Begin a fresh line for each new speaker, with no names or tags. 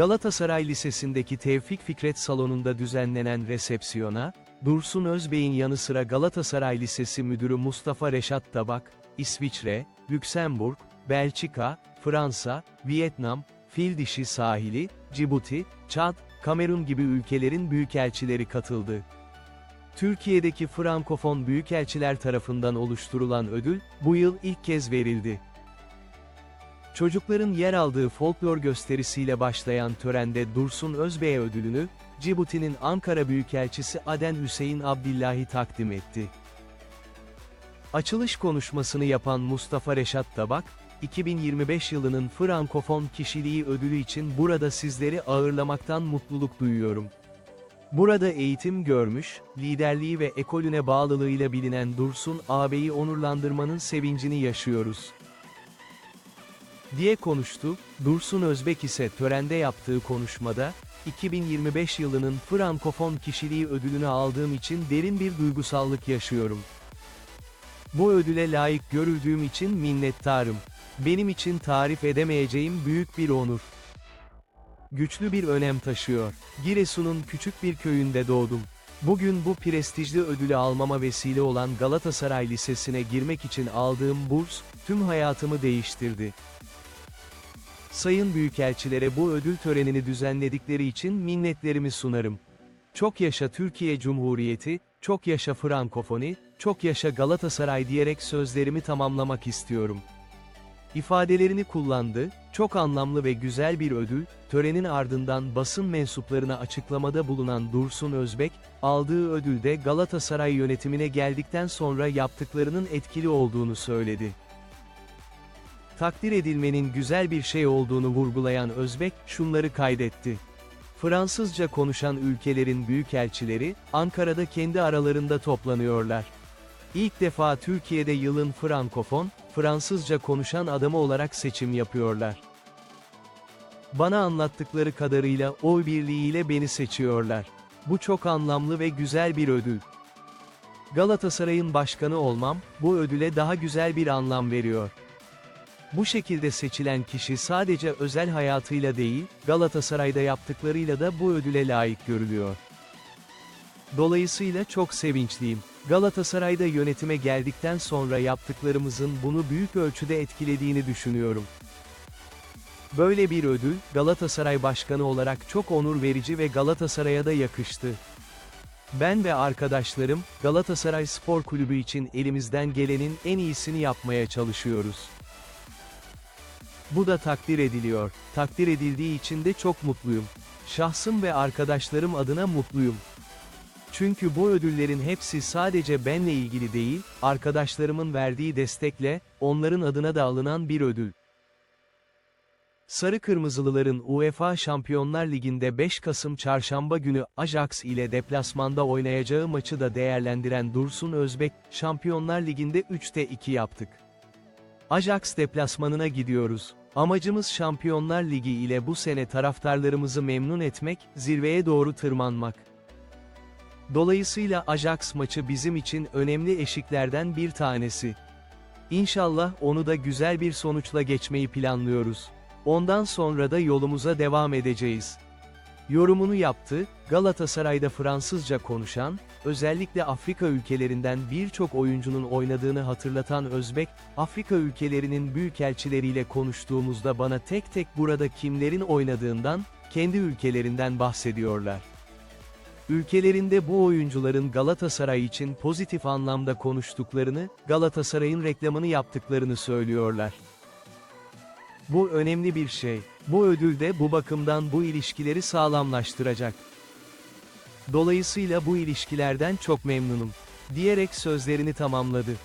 Galatasaray Lisesi'ndeki Tevfik Fikret Salonu'nda düzenlenen resepsiyona, Dursun Özbey'in yanı sıra Galatasaray Lisesi Müdürü Mustafa Reşat Tabak, İsviçre, Lüksemburg, Belçika, Fransa, Vietnam, Fil Sahili, Cibuti, Çad, Kamerun gibi ülkelerin büyükelçileri katıldı. Türkiye'deki Frankofon büyükelçiler tarafından oluşturulan ödül, bu yıl ilk kez verildi. Çocukların yer aldığı folklor gösterisiyle başlayan törende Dursun Özbey ödülünü, Cibuti'nin Ankara Büyükelçisi Aden Hüseyin Abdillahi takdim etti. Açılış konuşmasını yapan Mustafa Reşat Tabak, 2025 yılının Frankofon Kişiliği Ödülü için burada sizleri ağırlamaktan mutluluk duyuyorum. Burada eğitim görmüş, liderliği ve ekolüne bağlılığıyla bilinen Dursun ağabeyi onurlandırmanın sevincini yaşıyoruz diye konuştu. Dursun Özbek ise törende yaptığı konuşmada, 2025 yılının Frankofon kişiliği ödülünü aldığım için derin bir duygusallık yaşıyorum. Bu ödüle layık görüldüğüm için minnettarım. Benim için tarif edemeyeceğim büyük bir onur. Güçlü bir önem taşıyor. Giresun'un küçük bir köyünde doğdum. Bugün bu prestijli ödülü almama vesile olan Galatasaray Lisesi'ne girmek için aldığım burs, tüm hayatımı değiştirdi. Sayın Büyükelçilere bu ödül törenini düzenledikleri için minnetlerimi sunarım. Çok yaşa Türkiye Cumhuriyeti, çok yaşa Frankofoni, çok yaşa Galatasaray diyerek sözlerimi tamamlamak istiyorum. İfadelerini kullandı, çok anlamlı ve güzel bir ödül, törenin ardından basın mensuplarına açıklamada bulunan Dursun Özbek, aldığı ödülde Galatasaray yönetimine geldikten sonra yaptıklarının etkili olduğunu söyledi takdir edilmenin güzel bir şey olduğunu vurgulayan Özbek, şunları kaydetti. Fransızca konuşan ülkelerin büyükelçileri, Ankara'da kendi aralarında toplanıyorlar. İlk defa Türkiye'de yılın Frankofon, Fransızca konuşan adamı olarak seçim yapıyorlar. Bana anlattıkları kadarıyla oy birliğiyle beni seçiyorlar. Bu çok anlamlı ve güzel bir ödül. Galatasaray'ın başkanı olmam, bu ödüle daha güzel bir anlam veriyor. Bu şekilde seçilen kişi sadece özel hayatıyla değil, Galatasaray'da yaptıklarıyla da bu ödüle layık görülüyor. Dolayısıyla çok sevinçliyim. Galatasaray'da yönetime geldikten sonra yaptıklarımızın bunu büyük ölçüde etkilediğini düşünüyorum. Böyle bir ödül, Galatasaray Başkanı olarak çok onur verici ve Galatasaray'a da yakıştı. Ben ve arkadaşlarım, Galatasaray Spor Kulübü için elimizden gelenin en iyisini yapmaya çalışıyoruz. Bu da takdir ediliyor. Takdir edildiği için de çok mutluyum. Şahsım ve arkadaşlarım adına mutluyum. Çünkü bu ödüllerin hepsi sadece benle ilgili değil, arkadaşlarımın verdiği destekle, onların adına da alınan bir ödül. Sarı Kırmızılıların UEFA Şampiyonlar Ligi'nde 5 Kasım Çarşamba günü Ajax ile deplasmanda oynayacağı maçı da değerlendiren Dursun Özbek, Şampiyonlar Ligi'nde 3'te 2 yaptık. Ajax deplasmanına gidiyoruz. Amacımız Şampiyonlar Ligi ile bu sene taraftarlarımızı memnun etmek, zirveye doğru tırmanmak. Dolayısıyla Ajax maçı bizim için önemli eşiklerden bir tanesi. İnşallah onu da güzel bir sonuçla geçmeyi planlıyoruz. Ondan sonra da yolumuza devam edeceğiz. Yorumunu yaptı, Galatasaray'da Fransızca konuşan, özellikle Afrika ülkelerinden birçok oyuncunun oynadığını hatırlatan Özbek, Afrika ülkelerinin büyükelçileriyle konuştuğumuzda bana tek tek burada kimlerin oynadığından, kendi ülkelerinden bahsediyorlar. Ülkelerinde bu oyuncuların Galatasaray için pozitif anlamda konuştuklarını, Galatasaray'ın reklamını yaptıklarını söylüyorlar. Bu önemli bir şey. Bu ödül de bu bakımdan bu ilişkileri sağlamlaştıracak. Dolayısıyla bu ilişkilerden çok memnunum, diyerek sözlerini tamamladı.